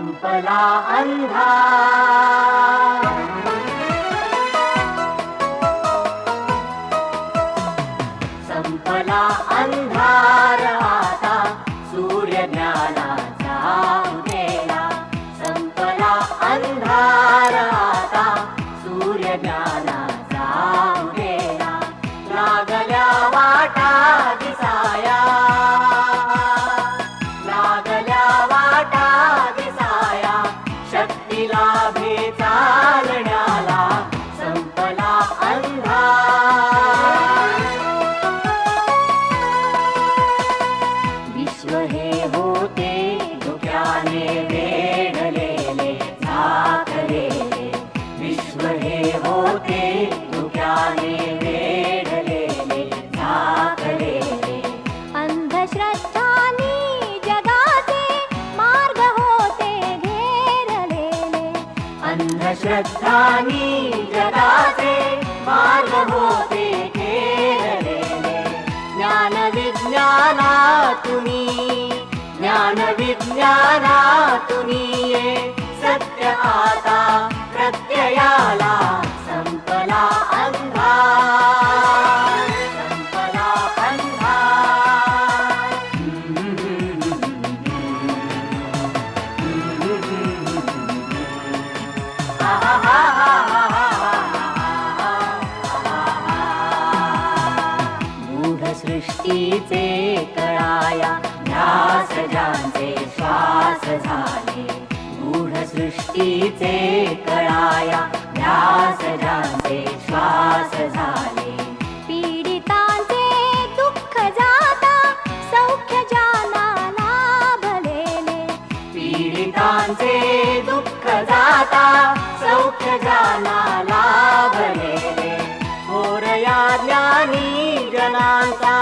संपला अंधार संपला अंधार आता सूर्य ज्ञानाचा उदेला संपला अंधार आता सूर्य ज्ञानाचा उदेला लागल्या वाटा अन्धश्रद्धानि जगासे जगाते केरले। ज्ञानविज्ञानातुनि ज्ञानविज्ञानातुनीये सत्य आता सृष्टीचे कळाया ध्यास ज्यांचे श्वास झाले. गूढ सृष्टीचे कळाया ध्यास ज्यांचे श्वास झाले. पीडितांचे दुःख जाता सौख्य जाना लाभलेले पीडितांचे दुःख जाता सौख्य जाना लाभले मोरया ज्ञानी जनांचा